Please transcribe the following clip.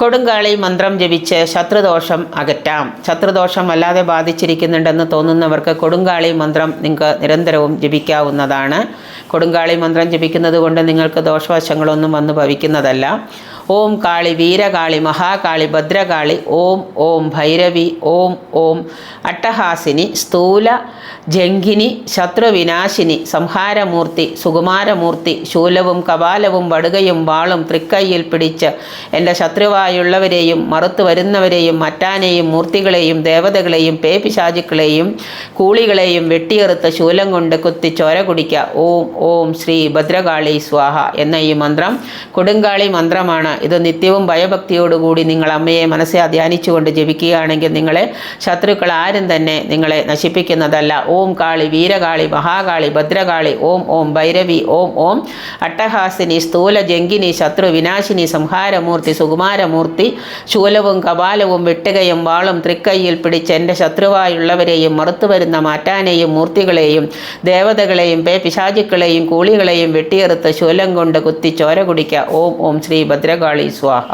കൊടുങ്കാളി മന്ത്രം ജപിച്ച് ശത്രുദോഷം അകറ്റാം. ശത്രുദോഷം വല്ലാതെ ബാധിച്ചിരിക്കുന്നുണ്ടെന്ന് തോന്നുന്നവർക്ക് കൊടുങ്കാളി മന്ത്രം നിങ്ങൾക്ക് നിരന്തരവും ജപിക്കാവുന്നതാണ്. കൊടുങ്കാളി മന്ത്രം ജപിക്കുന്നത് കൊണ്ട് നിങ്ങൾക്ക് ദോഷവശങ്ങളൊന്നും വന്നു ഭവിക്കുന്നതല്ല. ഓം കാളി വീരകാളി മഹാകാളി ഭദ്രകാളി ഓം ഓം ഭൈരവി ഓം ഓം അട്ടഹാസിനി സ്ഥൂല ജംഘിനി ശത്രുവിനാശിനി സംഹാരമൂർത്തി സുകുമാരമൂർത്തി ശൂലവും കപാലവും വടുകയും വാളും തൃക്കൈയിൽ പിടിച്ച് എന്റെ ശത്രുവായുള്ളവരെയും മറുത്തു വരുന്നവരെയും മറ്റാനെയും മൂർത്തികളെയും ദേവതകളെയും പേപിശാചുക്കളെയും കൂളികളെയും വെട്ടിയെറുത്ത് ശൂലം കൊണ്ട് കുത്തി ചോര കുടിക്കുക ഓം ഓം ശ്രീ ഭദ്രകാളി സ്വാഹ എന്ന ഈ മന്ത്രം കൊടുങ്കാളി മന്ത്രമാണ്. ഇത് നിത്യവും ഭയഭക്തിയോടുകൂടി നിങ്ങൾ അമ്മയെ മനസ്സെ ധ്യാനിച്ചുകൊണ്ട് ജപിക്കുകയാണെങ്കിൽ നിങ്ങളെ ശത്രുക്കൾ ആരും തന്നെ നിങ്ങളെ നശിപ്പിക്കുന്നതല്ല. ഓം കാളി വീരകാളി മഹാകാളി ഭദ്രകാളി ഓം ഓം ഭൈരവി ഓം ഓം അട്ടഹാസിനി സ്ഥൂല ജങ്കിനി ശത്രു വിനാശിനി സംഹാരമൂർത്തി സുകുമാരമൂർത്തി ശൂലവും കപാലവും വെട്ടുകയും വാളും തൃക്കൈയിൽ പിടിച്ച് എന്റെ ശത്രുവായുള്ളവരെയും മറുത്തു വരുന്ന മാറ്റാനെയും മൂർത്തികളെയും ദേവതകളെയും പേ പിശാചുക്കളെയും കൂളികളെയും വെട്ടിയെറുത്ത് ശൂലം കൊണ്ട് കുത്തി ചോര കുടിക്കുക ഓം ഓം ശ്രീ ഭദ്രകാളി. സ്വാഹ